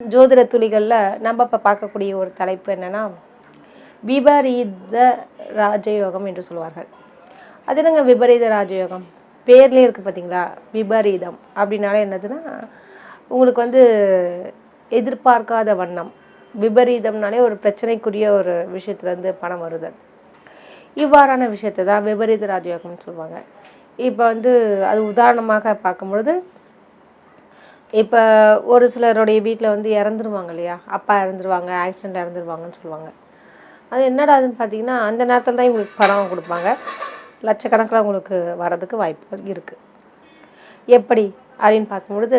ஜோதிட துளிகளில் நம்ம இப்போ பார்க்கக்கூடிய ஒரு தலைப்பு என்னன்னா விபரீத ராஜயோகம் என்று சொல்வார்கள். அது என்னங்க விபரீத ராஜயோகம்? பேர்லேயே இருக்குது பார்த்தீங்களா விபரீதம். அப்படின்னாலே என்னதுன்னா உங்களுக்கு வந்து எதிர்பார்க்காத வண்ணம். விபரீதம்னாலே ஒரு பிரச்சனைக்குரிய ஒரு விஷயத்துலேருந்து பணம் வருதல். இவ்வாறான விஷயத்தை தான் விபரீத ராஜயோகம்னு சொல்லுவாங்க இப்போ வந்து அது உதாரணமாக பார்க்கும்பொழுது இப்போ ஒரு சிலருடைய வீட்டில் வந்து இறந்துருவாங்க இல்லையா? அப்பா இறந்துருவாங்க ஆக்சிடெண்ட் இறந்துருவாங்கன்னு சொல்லுவாங்க. அது என்னடா அதுன்னு பார்த்தீங்கன்னா அந்த நேரத்தில் தான் இவங்களுக்கு பணம் கொடுப்பாங்க. லட்சக்கணக்கில் உங்களுக்கு வர்றதுக்கு வாய்ப்புகள் இருக்குது எப்படி? அப்படின்னு பார்க்கும்பொழுது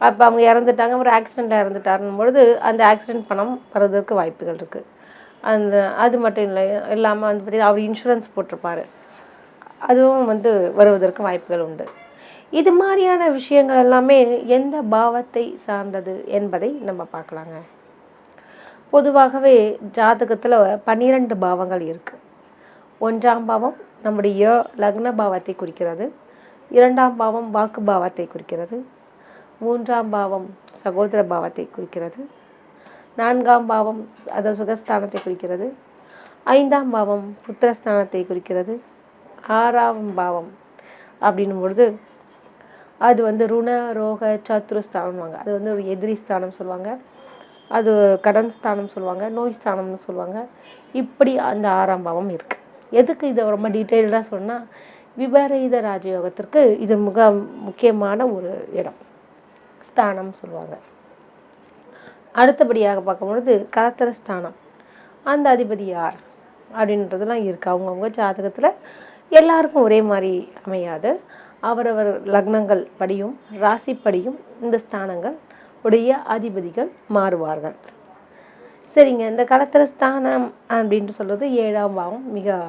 அப்போ அவங்க இறந்துட்டாங்க ஒரு ஆக்சிடெண்ட்டில் இறந்துட்டாருன்னும் பொழுது அந்த ஆக்சிடெண்ட் பணம் வர்றதுக்கு வாய்ப்புகள் இருக்குது அந்த அது மட்டும் இல்லை இல்லாமல் வந்து பார்த்திங்கன்னா அவர் இன்சூரன்ஸ் போட்டிருப்பாரு. அதுவும் வந்து வருவதற்கு வாய்ப்புகள் உண்டு. இது மாதிரியான விஷயங்கள் எல்லாமே எந்த பாவத்தை சார்ந்தது என்பதை நம்ம பார்க்கலாங்க. பொதுவாகவே ஜாதகத்தில் பன்னிரண்டு பாவங்கள் இருக்குது ஒன்றாம் பாவம் நம்முடைய லக்ன பாவத்தை குறிக்கிறது. இரண்டாம் பாவம் வாக்கு பாவத்தை குறிக்கிறது. மூன்றாம் பாவம் சகோதர பாவத்தை குறிக்கிறது. நான்காம் பாவம் அது சுகஸ்தானத்தை குறிக்கிறது. ஐந்தாம் பாவம் புத்திரஸ்தானத்தை குறிக்கிறது. ஆறாம் பாவம் அப்படின்னும் பொழுது அது வந்து ருண ரோக சத்ருஸ்தானம்வாங்க. அது வந்து ஒரு எதிரி ஸ்தானம் சொல்லுவாங்க அது கடன் ஸ்தானம் சொல்லுவாங்க நோய் ஸ்தானம்னு சொல்லுவாங்க இப்படி அந்த ஆறாம் பாவம் இருக்குது எதுக்கு இதை ரொம்ப டீட்டெயில்டாக சொன்னால் விபரீத ராஜயோகத்திற்கு இது மிக முக்கியமான ஒரு இடம். ஸ்தானம் சொல்லுவாங்க அடுத்தபடியாக பார்க்கும்பொழுது கலத்தர ஸ்தானம். அந்த அதிபதி யார்? அப்படின்றதெல்லாம் இருக்குது அவங்கவுங்க ஜாதகத்தில் எல்லாருக்கும் ஒரே மாதிரி அமையாது. அவரவர் லக்னங்கள் படியும் ராசிப்படியும் இந்த ஸ்தானங்கள் உடைய அதிபதிகள் மாறுவார்கள். சரிங்க இந்த கலத்திர ஸ்தானம் அப்படின்ட்டு சொல்கிறது ஏழாம் பாவம். மிக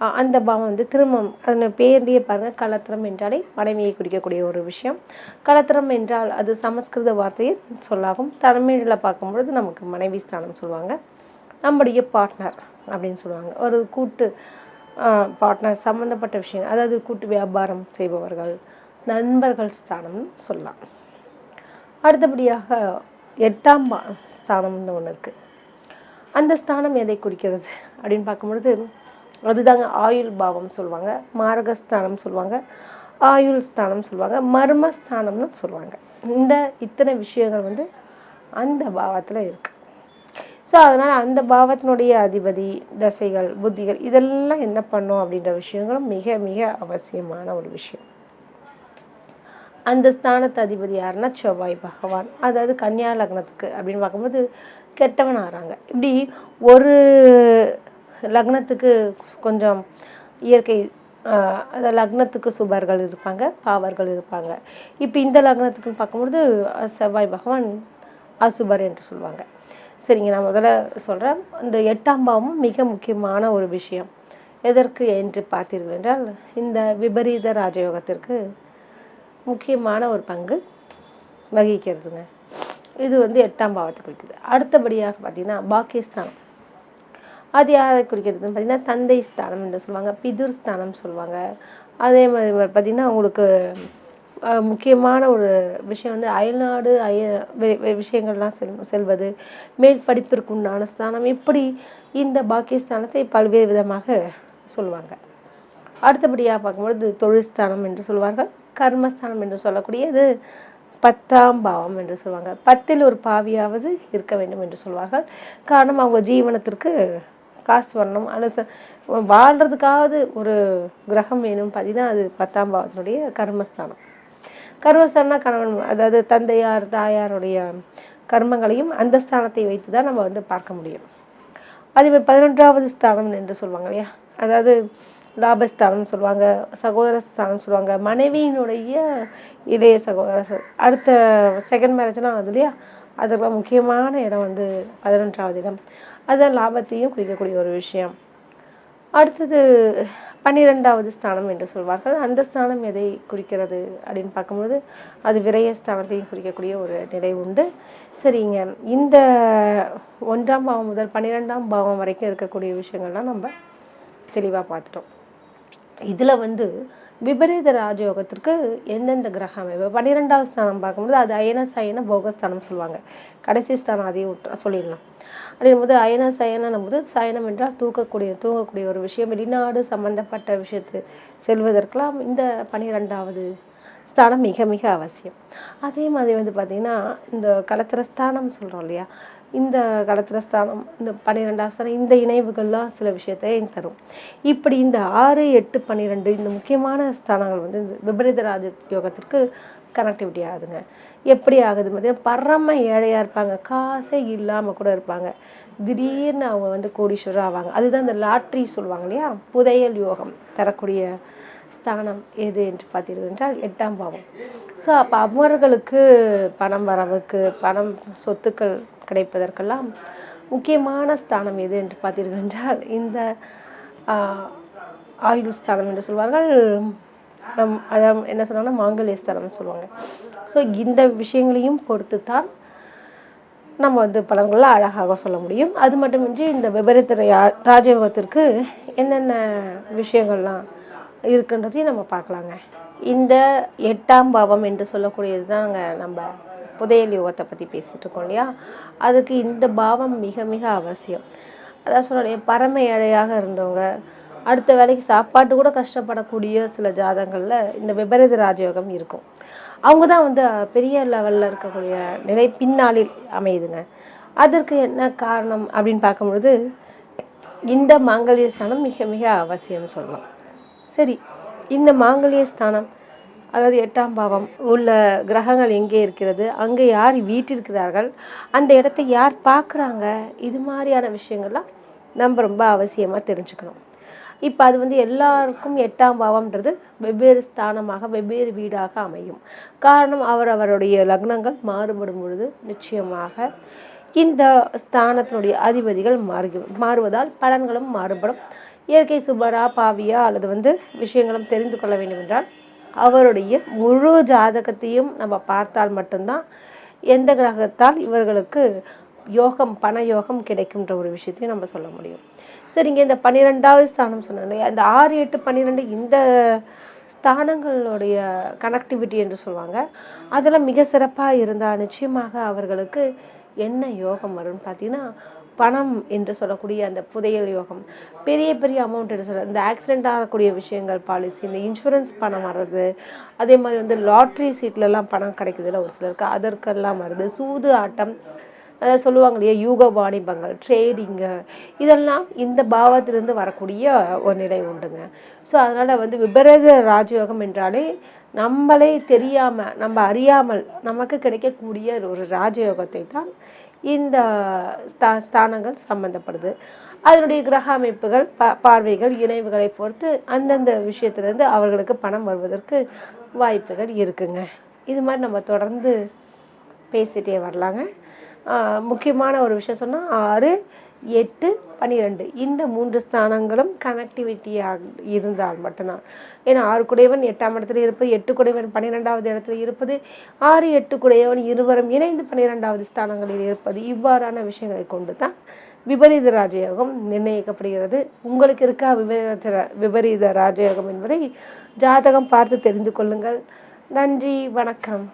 அ- அந்த பாவம் வந்து திருமணம் அதன் பேர்லேயே பாருங்கள் கலத்திரம் என்றாலே மனைவியை குறிக்கக்கூடிய ஒரு விஷயம். கலத்திரம் என்றால் அது சமஸ்கிருத வார்த்தையை சொல்லாகும். தமிழில் பார்க்கும்பொழுது நமக்கு மனைவி ஸ்தானம் சொல்லுவாங்க. நம்முடைய பார்ட்னர் அப்படின்னு சொல்லுவாங்க. ஒரு கூட்டு பார்ட்னர் சம்மந்தப்பட்ட விஷயம் அதாவது கூட்டு வியாபாரம் செய்பவர்கள் நண்பர்கள் ஸ்தானம்னு சொல்லலாம். அடுத்தபடியாக எட்டாம் பா ஸ்தானம்னு ஒன்று இருக்குது அந்த ஸ்தானம் எதை குறிக்கிறது அப்படின்னு பார்க்கும்பொழுது அதுதாங்க ஆயுள் பாவம் சொல்லுவாங்க மார்கஸ்தானம் சொல்லுவாங்க ஆயுள் ஸ்தானம் சொல்லுவாங்க மர்மஸ்தானம்னு சொல்லுவாங்க. இந்த இத்தனை விஷயங்கள் வந்து அந்த பாவத்தில் இருக்குது ஸோ அதனால் அந்த பாவத்தினுடைய அதிபதி தசைகள் புத்திகள் இதெல்லாம் என்ன பண்ணும் அப்படின்ற விஷயங்களும் மிக மிக அவசியமான ஒரு விஷயம். அந்த ஸ்தானத்து அதிபதி யாருன்னா செவ்வாய் பகவான். அதாவது கன்னியா லக்னத்துக்கு அப்படின்னு பார்க்கும்போது கெட்டவன் ஆறாங்க. இப்படி ஒரு லக்னத்துக்கு கொஞ்சம் இயற்கை அந்த லக்னத்துக்கு சுபர்கள் இருப்பாங்க பாவர்கள் இருப்பாங்க. இப்போ இந்த லக்னத்துக்குன்னு பார்க்கும்பொழுது செவ்வாய் பகவான் அசுபர் என்று சொல்லுவாங்க. சரிங்க நான் முதல்ல சொல்கிறேன் இந்த எட்டாம் பாவமும் மிக முக்கியமான ஒரு விஷயம். எதற்கு என்று பார்த்தீர்கள் என்றால் இந்த விபரீத ராஜயோகத்திற்கு முக்கியமான ஒரு பங்கு வகிக்கிறதுங்க. இது வந்து எட்டாம் பாவத்தை குறிக்குது. அடுத்தபடியாக பார்த்தீங்கன்னா பாக்கியஸ்தானம். அது யாரை குறிக்கிறதுன்னு பார்த்தீங்கன்னா தந்தை ஸ்தானம் என்று சொல்லுவாங்க பிதுர் ஸ்தானம் சொல்லுவாங்க. அதே மாதிரி பார்த்தீங்கன்னா உங்களுக்கு முக்கியமான ஒரு விஷயம் வந்து அயல்நாடு அய விஷயங்கள்லாம் செல் செல்வது மேல் படிப்பிற்கு உண்டான ஸ்தானம். இப்படி இந்த பாக்கியஸ்தானத்தை பல்வேறு விதமாக சொல்லுவாங்க அடுத்தபடியாக பார்க்கும்பொழுது தொழில்ஸ்தானம் என்று சொல்வார்கள் கர்மஸ்தானம் என்று சொல்லக்கூடியது பத்தாம் பாவம் என்று சொல்லுவாங்க பத்தில் ஒரு பாவியாவது இருக்க வேண்டும் என்று சொல்வார்கள். காரணம் அவங்க ஜீவனத்திற்கு காசு வரணும். அல்லது வாழ்கிறதுக்காவது ஒரு கிரகம் வேணும். பார்த்தீங்கன்னா அது பத்தாம் பாவத்தினுடைய கர்மஸ்தானம். கர்மஸ்தானம்னா கணவன் அதாவது தந்தையார் தாயாருடைய கர்மங்களையும் அந்த ஸ்தானத்தை வைத்து தான் நம்ம வந்து பார்க்க முடியும். அதுவே பதினொன்றாவது ஸ்தானம் என்று சொல்லுவாங்க இல்லையா? அதாவது லாபஸ்தானம் சொல்லுவாங்க சகோதர ஸ்தானம் சொல்லுவாங்க மனைவியினுடைய இளைய சகோதர அடுத்த செகண்ட் மேரேஜ்லாம் அது இல்லையா? அதெல்லாம் முக்கியமான இடம் வந்து பதினொன்றாவது இடம். அதுதான் லாபத்தையும் குறிக்கக்கூடிய ஒரு விஷயம். அடுத்தது பன்னிரெண்டாவது ஸ்தானம் என்று சொல்வார்கள். அந்த ஸ்தானம் எதை குறிக்கிறது அப்படின்னு பார்க்கும்போது அது விரைய ஸ்தானத்தையும் குறிக்கக்கூடிய ஒரு நிலை உண்டு. சரிங்க. இந்த ஒன்றாம் பாவம் முதல் பன்னிரெண்டாம் பாவம் வரைக்கும் இருக்கக்கூடிய விஷயங்கள்லாம் நம்ம தெளிவாக பார்த்துட்டோம். இதில் வந்து விபரீத ராஜயோகத்திற்கு எந்தெந்த கிரக அமைப்பு பன்னிரெண்டாவது ஸ்தானம் பார்க்கும்போது அது அயன சயன போகஸ்தானம் சொல்லுவாங்க. கடைசி ஸ்தானம் அதையும் விட்டு சொல்லிடலாம். அப்படின்போது அயன சயனம் போது சயனம் என்றால் தூக்கக்கூடிய தூங்கக்கூடிய ஒரு விஷயம். வெளிநாடு சம்பந்தப்பட்ட விஷயத்து செல்வதற்கெல்லாம் இந்த பன்னிரெண்டாவது ஸ்தானம் மிக மிக அவசியம். அதே மாதிரி வந்து பார்த்திங்கன்னா இந்த கலத்திர ஸ்தானம் சொல்கிறோம் இல்லையா? இந்த கடத்திர ஸ்தானம் இந்த பன்னிரெண்டாம் ஸ்தானம் இந்த இணைவுகள்லாம் சில விஷயத்தை தரும். இப்படி இந்த ஆறு எட்டு பன்னிரெண்டு இந்த முக்கியமான ஸ்தானங்கள் வந்து இந்த விபரீத ராஜ யோகத்திற்கு கனெக்டிவிட்டி ஆகுதுங்க. எப்படி ஆகுது பார்த்தீங்கன்னா பரம ஏழையாக இருப்பாங்க காசே இல்லாமல் கூட இருப்பாங்க. திடீர்னு அவங்க வந்து கோடீஸ்வரர் ஆவாங்க. அதுதான் இந்த லாட்ரி சொல்லுவாங்க இல்லையா? புதையல் யோகம் தரக்கூடிய ஸ்தானம் எது என்று பார்த்தீர்கள் என்றால் எட்டாம் பாவம். ஸோ அப்போ அவர்களுக்கு பணம் வரவுக்கு பணம் சொத்துக்கள் கிடைப்பதற்கெல்லாம் முக்கியமான ஸ்தானம் எது என்று பார்த்தீர்கள் என்றால் இந்த ஆயுள் ஸ்தானம் என்று சொல்வார்கள். நம் அதான் என்ன சொன்னாங்கன்னா மாங்கல்ய ஸ்தானம்னு சொல்லுவாங்க. ஸோ இந்த விஷயங்களையும் பொறுத்து தான் நம்ம வந்து பலன்களை அழகாக சொல்ல முடியும். அது மட்டுமின்றி இந்த விபரீத ராஜயோகத்திற்கு என்னென்ன விஷயங்கள்லாம் இருக்குன்றதையும் நம்ம பார்க்கலாங்க. இந்த எட்டாம் பாவம் என்று சொல்லக்கூடியது தாங்க நம்ம புதையல் யோகத்தை பற்றி பேசிகிட்டு இருக்கோம் இல்லையா? அதுக்கு இந்த பாவம் மிக மிக அவசியம். அதான் சொல்கிறேன் பரம ஏழையாக இருந்தவங்க அடுத்த வேலைக்கு சாப்பாட்டு கூட கஷ்டப்படக்கூடிய சில ஜாதங்களில் இந்த விபரீத ராஜயோகம் இருக்கும். அவங்க தான் வந்து பெரிய லெவலில் இருக்கக்கூடிய நிலை பின்னாளில் அமையுதுங்க. அதற்கு என்ன காரணம் அப்படின்னு பார்க்கும்பொழுது இந்த மாங்கல்ய ஸ்தானம் மிக மிக அவசியம் சொல்லலாம். சரி இந்த மாங்கல்ய ஸ்தானம் அதாவது எட்டாம் பாவம் உள்ள கிரகங்கள் எங்கே இருக்கிறது அங்கே யார் வீட்டிருக்கிறார்கள் அந்த இடத்த யார் பார்க்குறாங்க இது மாதிரியான விஷயங்கள்லாம் நம்ம ரொம்ப அவசியமாக தெரிஞ்சுக்கணும். இப்போ அது வந்து எல்லாருக்கும் எட்டாம் பாவம்ன்றது வெவ்வேறு ஸ்தானமாக வெவ்வேறு வீடாக அமையும். காரணம் அவர் அவருடைய லக்னங்கள் மாறுபடும் பொழுது நிச்சயமாக இந்த ஸ்தானத்தினுடைய அதிபதிகள் மாறு மாறுவதால் பலன்களும் மாறுபடும். இயற்கை சுபரா பாவியா அல்லது வந்து விஷயங்களும் தெரிந்து கொள்ள வேண்டும் என்றால் அவருடைய முழு ஜாதகத்தையும் நம்ம பார்த்தால் மட்டும்தான் எந்த கிரகத்தால் இவர்களுக்கு யோகம் பண யோகம் கிடைக்குன்ற ஒரு விஷயத்தையும் நம்ம சொல்ல முடியும். சரிங்க இந்த பன்னிரெண்டாவது ஸ்தானம் சொன்னாங்க அந்த ஆறு எட்டு பன்னிரெண்டு இந்த ஸ்தானங்களுடைய கனெக்டிவிட்டி என்று சொல்லுவாங்க அதெல்லாம் மிக சிறப்பாக இருந்தால் நிச்சயமாக அவர்களுக்கு என்ன யோகம் வரும்னு பார்த்தீங்கன்னா பணம் என்று சொல்லக்கூடிய அந்த புதையல் யோகம். பெரிய பெரிய அமௌண்ட் என்று சொல்ல இந்த ஆக்சிடெண்ட் ஆகக்கூடிய விஷயங்கள் பாலிசி இந்த இன்சூரன்ஸ் பணம் வர்றது அதே மாதிரி வந்து லாட்ரி சீட்லலாம் பணம் கிடைக்குதுல ஒரு சிலருக்கு. அதற்கெல்லாம் வருது. சூது ஆட்டம் அதாவது சொல்லுவாங்க இல்லையா யூக வாணிபங்கள் ட்ரேடிங்கு இதெல்லாம் இந்த பாவத்திலிருந்து வரக்கூடிய ஒரு நிலை உண்டுங்க. ஸோ அதனால் வந்து விபரீத ராஜயோகம் என்றாலே நம்மளே தெரியாமல் நம்ம அறியாமல் நமக்கு கிடைக்கக்கூடிய ஒரு ராஜயோகத்தை தான் இந்த ஸ்தா ஸ்தானங்கள் சம்மந்தப்படுது அதனுடைய கிரக அமைப்புகள் ப பார்வைகள் இணைவுகளை பொறுத்து அந்தந்த விஷயத்துலேருந்து அவர்களுக்கு பணம் வருவதற்கு வாய்ப்புகள் இருக்குங்க. இது மாதிரி நம்ம தொடர்ந்து பேசிகிட்டே வரலாங்க. முக்கியமான ஒரு விஷயம் சொன்னால் ஆறு எட்டு பன்னிரெண்டு இந்த மூன்று ஸ்தானங்களும் கனெக்டிவிட்டியாக இருந்தால் மட்டும்தான். ஏன்னா ஆறு குடையவன் எட்டாம் இடத்துல இருப்பது எட்டு குடையவன் பன்னிரெண்டாவது இடத்துல இருப்பது ஆறு எட்டு குடையவன் இருவரும் இணைந்து பன்னிரெண்டாவது ஸ்தானங்களில் இருப்பது இவ்வாறான விஷயங்களை கொண்டு தான் விபரீத ராஜயோகம் நிர்ணயிக்கப்படுகிறது. உங்களுக்கு இருக்கா விபரீத விபரீத ராஜயோகம் என்பதை ஜாதகம் பார்த்து தெரிந்து கொள்ளுங்கள். நன்றி வணக்கம்.